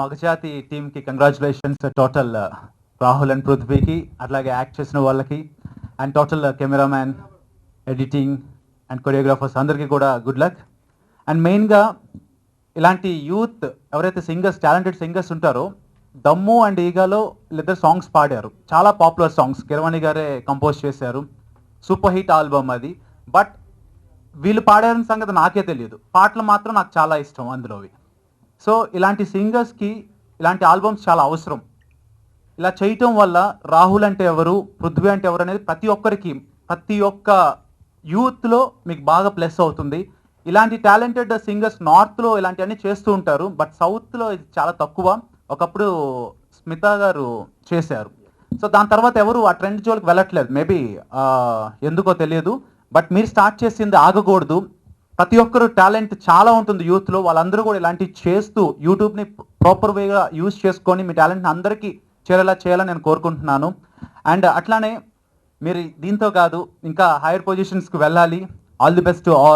మగజాతి టీంకి congratulations total uh, Rahul and పృథ్వీకి అట్లాగే యాక్ట్ చేసిన వాళ్ళకి. And total uh, cameraman editing and choreographers అందరికీ కూడా గుడ్ లక్. అండ్ మెయిన్గా ఇలాంటి యూత్ ఎవరైతే సింగర్స్ టాలెంటెడ్ సింగర్స్ ఉంటారో దమ్ము అండ్ ఈగాలో వీళ్ళిద్దరు సాంగ్స్ పాడారు. చాలా పాపులర్ సాంగ్స్. కిరవాణి గారే కంపోజ్ చేశారు. సూపర్ హిట్ ఆల్బమ్ అది. బట్ వీళ్ళు పాడారని సంగతి నాకే తెలియదు. పాటలు మాత్రం నాకు చాలా ఇష్టం అందులోవి. సో ఇలాంటి సింగర్స్కి ఇలాంటి ఆల్బమ్స్ చాలా అవసరం. ఇలా చేయటం వల్ల రాహుల్ అంటే ఎవరు పృథ్వీ అంటే ఎవరు అనేది ప్రతి ఒక్కరికి ప్రతి ఒక్క యూత్లో మీకు బాగా ప్లస్ అవుతుంది. ఇలాంటి టాలెంటెడ్ సింగర్స్ నార్త్లో ఇలాంటివన్నీ చేస్తూ ఉంటారు. బట్ సౌత్లో ఇది చాలా తక్కువ. ఒకప్పుడు స్మిత గారు చేశారు. సో దాని తర్వాత ఎవరు ఆ ట్రెండ్ జోలికి వెళ్ళట్లేదు. మేబీ ఎందుకో తెలియదు. బట్ మీరు స్టార్ట్ చేసింది ఆగకూడదు. ప్రతి ఒక్కరు టాలెంట్ చాలా ఉంటుంది యూత్లో. వాళ్ళందరూ కూడా ఇలాంటివి చేస్తూ యూట్యూబ్ని ప్రాపర్ వేగా యూజ్ చేసుకొని మీ టాలెంట్ని అందరికీ చేరేలా చేయాలని నేను కోరుకుంటున్నాను. అండ్ అట్లానే మీరు దీంతో కాదు ఇంకా హైయర్ పొజిషన్స్కి వెళ్ళాలి. All the best all.